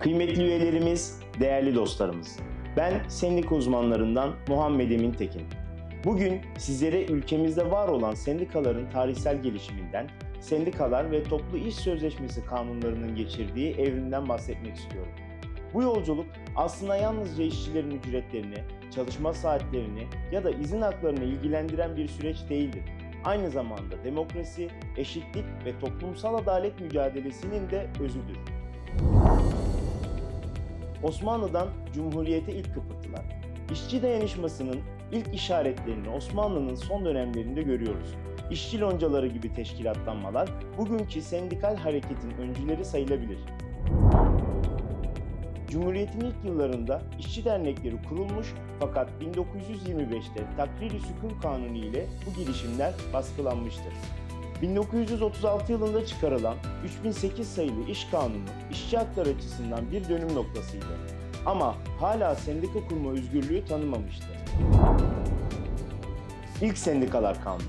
Kıymetli üyelerimiz, değerli dostlarımız. Ben sendika uzmanlarından Muhammed Emin Tekin. Bugün sizlere ülkemizde var olan sendikaların tarihsel gelişiminden, sendikalar ve toplu iş sözleşmesi kanunlarının geçirdiği evrimden bahsetmek istiyorum. Bu yolculuk aslında yalnızca işçilerin ücretlerini, çalışma saatlerini ya da izin haklarını ilgilendiren bir süreç değildir. Aynı zamanda demokrasi, eşitlik ve toplumsal adalet mücadelesinin de özüdür. Osmanlı'dan Cumhuriyete ilk kıpırtılar. İşçi dayanışmasının ilk işaretlerini Osmanlı'nın son dönemlerinde görüyoruz. İşçi loncaları gibi teşkilatlanmalar bugünkü sendikal hareketin öncüleri sayılabilir. Cumhuriyet'in ilk yıllarında işçi dernekleri kurulmuş fakat 1925'te Takrir-i Sükun Kanunu ile bu girişimler baskılanmıştır. 1936 yılında çıkarılan 3008 sayılı İş Kanunu işçi hakları açısından bir dönüm noktasıydı. Ama hala sendika kurma özgürlüğü tanımamıştı. İlk Sendikalar Kanunu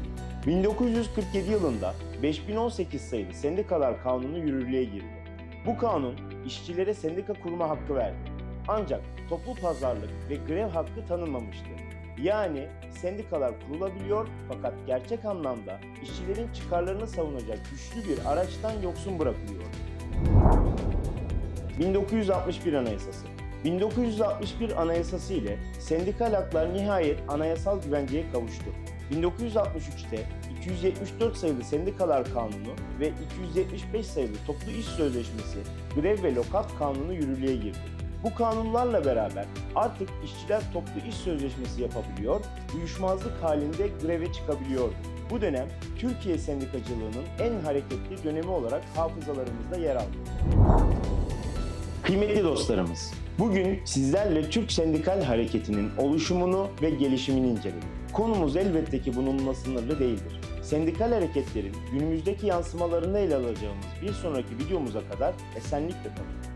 1947 yılında 5018 sayılı Sendikalar Kanunu yürürlüğe girdi. Bu kanun işçilere sendika kurma hakkı verdi. Ancak toplu pazarlık ve grev hakkı tanınmamıştı. Yani sendikalar kurulabiliyor fakat gerçek anlamda işçilerin çıkarlarını savunacak güçlü bir araçtan yoksun bırakılıyor. 1961 Anayasası 1961 Anayasası ile sendikal haklar nihayet anayasal güvenceye kavuştu. 1963'te 274 sayılı Sendikalar Kanunu ve 275 sayılı Toplu İş Sözleşmesi, Grev ve Lokat Kanunu yürürlüğe girdi. Bu kanunlarla beraber artık işçiler toplu iş sözleşmesi yapabiliyor, uyuşmazlık halinde greve çıkabiliyordu. Bu dönem Türkiye sendikacılığının en hareketli dönemi olarak hafızalarımızda yer aldı. Kıymetli dostlarımız, bugün sizlerle Türk Sendikal Hareketi'nin oluşumunu ve gelişimini inceledik. Konumuz elbette ki bununla sınırlı değildir. Sendikal hareketlerin günümüzdeki yansımalarını ele alacağımız bir sonraki videomuza kadar esenlikle kalın.